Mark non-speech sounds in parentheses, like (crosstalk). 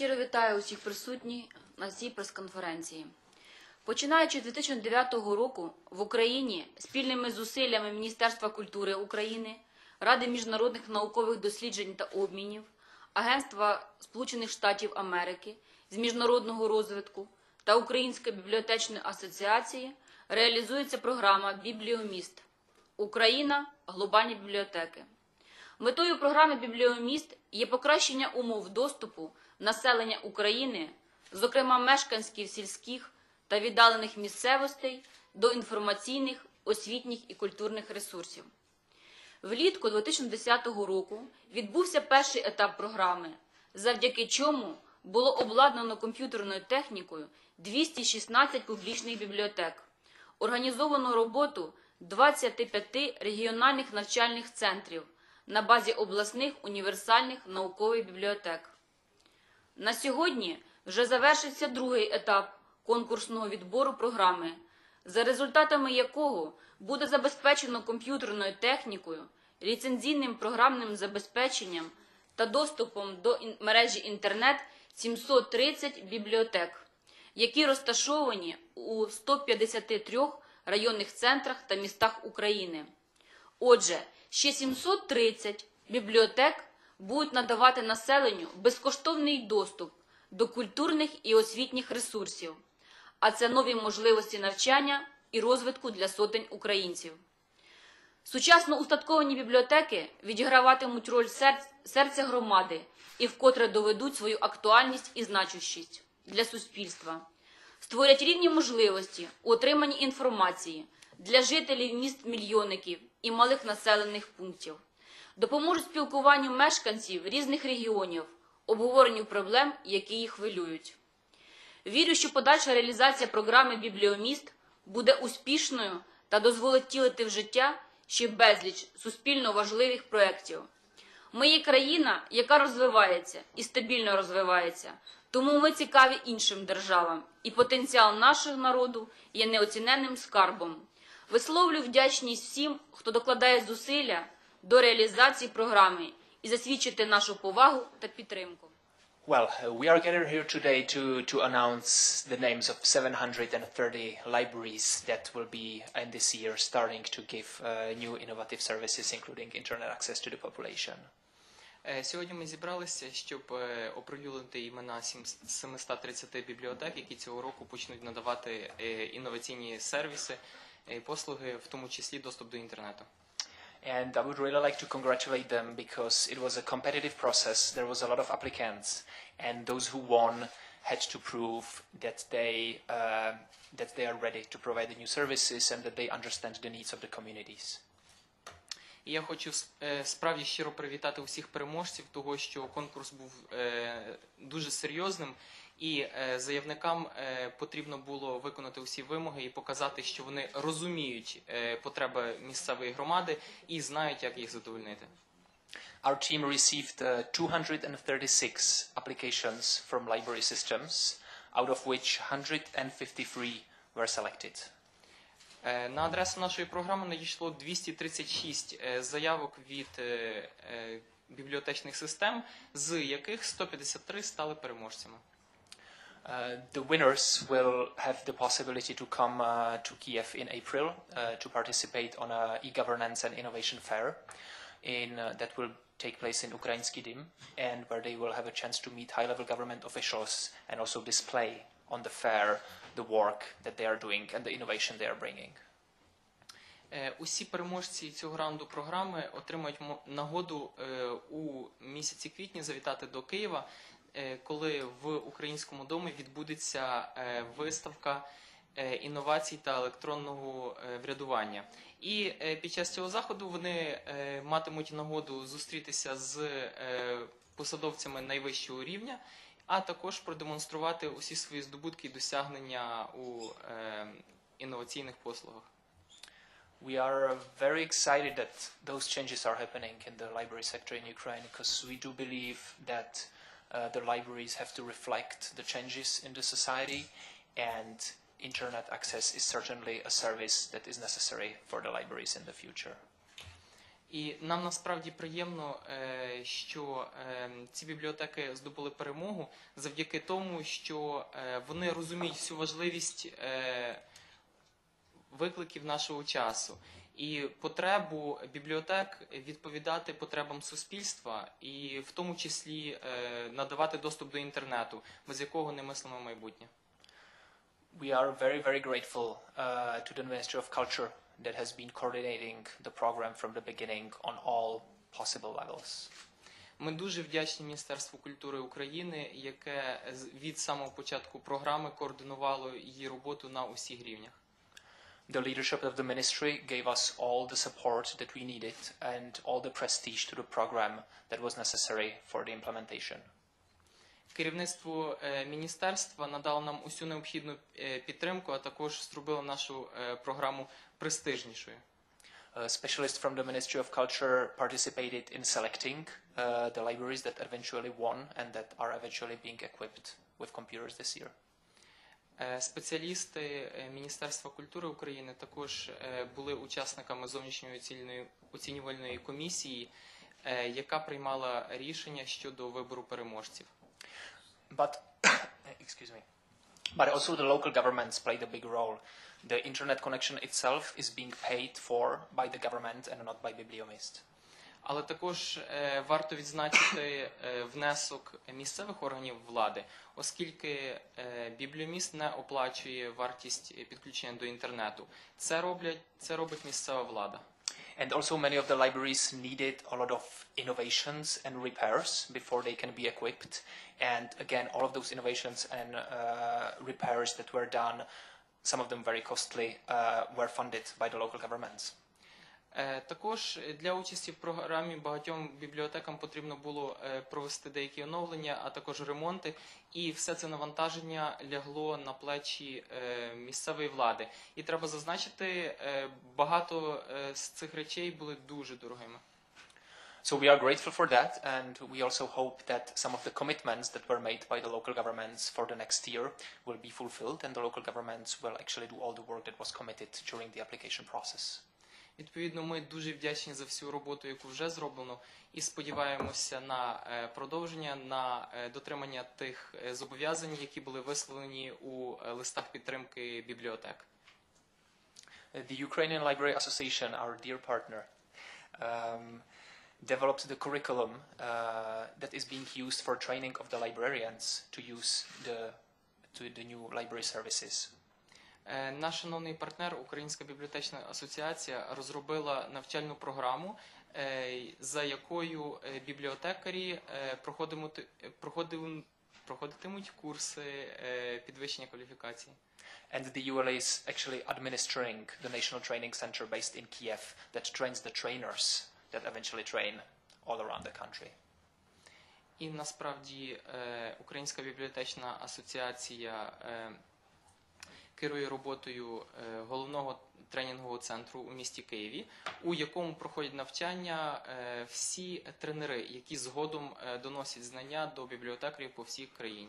щиро вітаю усіх присутніх на цій прес-конференції. Починаючи з 2009 року в Україні спільними зусиллями Міністерства культури України, Ради міжнародних наукових досліджень та обмінів, Агентства Сполучених Штатів Америки з міжнародного розвитку та Української бібліотечної асоціації реалізується програма Бібліоміст Україна глобальні бібліотеки. Метою програми Бібліоміст є покращення умов доступу населення України, зокрема мешканців сільських та віддалених місцевостей, до інформаційних, освітніх і культурних ресурсів. Влітку 2010 року відбувся перший етап програми, завдяки чому було обладнано комп'ютерною технікою 216 публічних бібліотек, організовано роботу 25 регіональних навчальних центрів на базі обласних універсальних наукових бібліотек. На сьогодні вже завершився другий етап конкурсного відбору програми, за результатами якого буде забезпечено комп'ютерною технікою, ліцензійним програмним забезпеченням та доступом до мережі інтернет 730 бібліотек, які розташовані у 153 районних центрах та містах України. Отже, ще 730 бібліотек будуть надавати населенню безкоштовний доступ до культурних і освітніх ресурсів, а це нові можливості навчання і розвитку для сотень українців. Сучасно устатковані бібліотеки відіграватимуть роль серця громади і вкотре доведуть свою актуальність і значущість для суспільства, створять рівні можливості у отриманні інформації для жителів міст мільйонників і малих населених пунктів, допоможуть спілкуванню мешканців різних регіонів, обговоренню проблем, які їх хвилюють. Вірю, що подальша реалізація програми Бібліоміст буде успішною та дозволить тілити в життя ще безліч суспільно важливих проєктів. Ми є країна, яка розвивається і стабільно розвивається, тому ми цікаві іншим державам, і потенціал нашого народу є неоціненним скарбом. Висловлю вдячність всім, хто докладає зусилля до реалізації програми і засвідчити нашу повагу та підтримку. Well, uh, we are gathered here today to, to announce the names of 730 libraries that will be in this year starting to give uh, new innovative services, including internet access to the population. Е, Сьогодні ми зібралися, щоб е, оприлюднити імена сім- 730 бібліотек, які цього року почнуть надавати е, інноваційні сервіси послуги, в тому числі доступ до інтернету. And I would really like to congratulate them because it was a competitive process. There was a lot of applicants, and those who won had to prove that they uh, that they are ready to provide the new services and that they understand the needs of the communities. І я хочу е, справді щиро привітати усіх переможців, того що конкурс був е, дуже серйозним, і е, заявникам е, потрібно було виконати усі вимоги і показати, що вони розуміють е, потреби місцевої громади і знають, як їх задовольнити. Our team received uh, 236 applications from library systems, out of which 153 were selected. На адресу нашої програми надійшло 236 е, заявок від бібліотечних систем, з яких 153 стали переможцями. Uh, the winners will have the possibility to come uh, to Kiev in April uh, to participate on a e-governance and innovation fair in, uh, that will take place in Ukrainsky Dym and where they will have a chance to meet high-level government officials and also display on the fair the work that they are doing and the innovation they are bringing. Е, Усі переможці цього раунду програми отримають мо- нагоду е, у місяці квітні завітати до Києва, е, коли в українському домі відбудеться е, виставка е, інновацій та електронного е, врядування. І е, під час цього заходу вони е, матимуть нагоду зустрітися з е, посадовцями найвищого рівня, а також продемонструвати усі свої здобутки і досягнення у е, інноваційних послугах. We are very excited that those changes are happening in the library sector in Ukraine because we do believe that uh, the libraries have to reflect the changes in the society and internet access is certainly a service that is necessary for the libraries in the future. І нам насправді приємно, е, що е, ці бібліотеки здобули перемогу завдяки тому, що е, вони розуміють всю важливість е, викликів нашого часу І потребу бібліотек відповідати потребам суспільства, і в тому числі е, надавати доступ до інтернету, без якого не мислимо майбутнє. We are very, very grateful uh, to the Ministry of Culture that has been coordinating the program from the beginning on all possible levels. Ми дуже вдячні Міністерству культури України, яке від самого початку програми координувало її роботу на усіх рівнях. The leadership of the ministry gave us all the support that we needed and all the prestige to the program that was necessary for the implementation. Керівництво е, міністерства надало нам усю необхідну е, підтримку, а також зробило нашу е, програму престижнішою. A specialist from the Ministry of Culture participated in selecting uh, the libraries that eventually won and that are eventually being equipped with computers this year. Е, Спеціалісти е, Міністерства культури України також е, були учасниками зовнішньої оцінювальної- комісії, яка приймала рішення щодо вибору переможців. But, (coughs) excuse me, but also the local governments played a big role. The internet connection itself is being paid for by the government and not by Bibliomist. Але також е, варто відзначити е, внесок місцевих органів влади, оскільки е, бібліоміст не оплачує вартість е, підключення до інтернету. Це роблять це робить місцева влада. And also many of the libraries needed a lot of innovations and repairs before they can be equipped. And again, all of those innovations and uh, repairs that were done, some of them very costly, uh, were funded by the local governments. Е, Також для участі в програмі багатьом бібліотекам потрібно було е, провести деякі оновлення, а також ремонти, і все це навантаження лягло на плечі е, місцевої влади. І треба зазначити, е, багато е, з цих речей були дуже дорогими. So we are grateful for that, and we also hope that some of the commitments that were made by the local governments for the next year will be fulfilled, and the local governments will actually do all the work that was committed during the application process. Відповідно, ми дуже вдячні за всю роботу, яку вже зроблено, і сподіваємося на е, продовження, на е, дотримання тих е, зобов'язань, які були висловлені у листах підтримки бібліотек. The Ukrainian Library Association, our dear partner, um, developed the curriculum uh, that is being used for training of the librarians to use the, to the new library services. Е, Наш шановний партнер, Українська бібліотечна асоціація, розробила навчальну програму, е, за якою е, бібліотекарі проходимуть- проходитимуть курси підвищення кваліфікації. And the ULA is actually administering the National Training Center based in Kiev that trains the trainers that eventually train all around the country. І насправді Українська бібліотечна асоціація керує роботою е, головного тренінгового центру у місті Києві, у якому проходять навчання е, всі тренери, які згодом е, доносять знання до бібліотекарів по всій країні.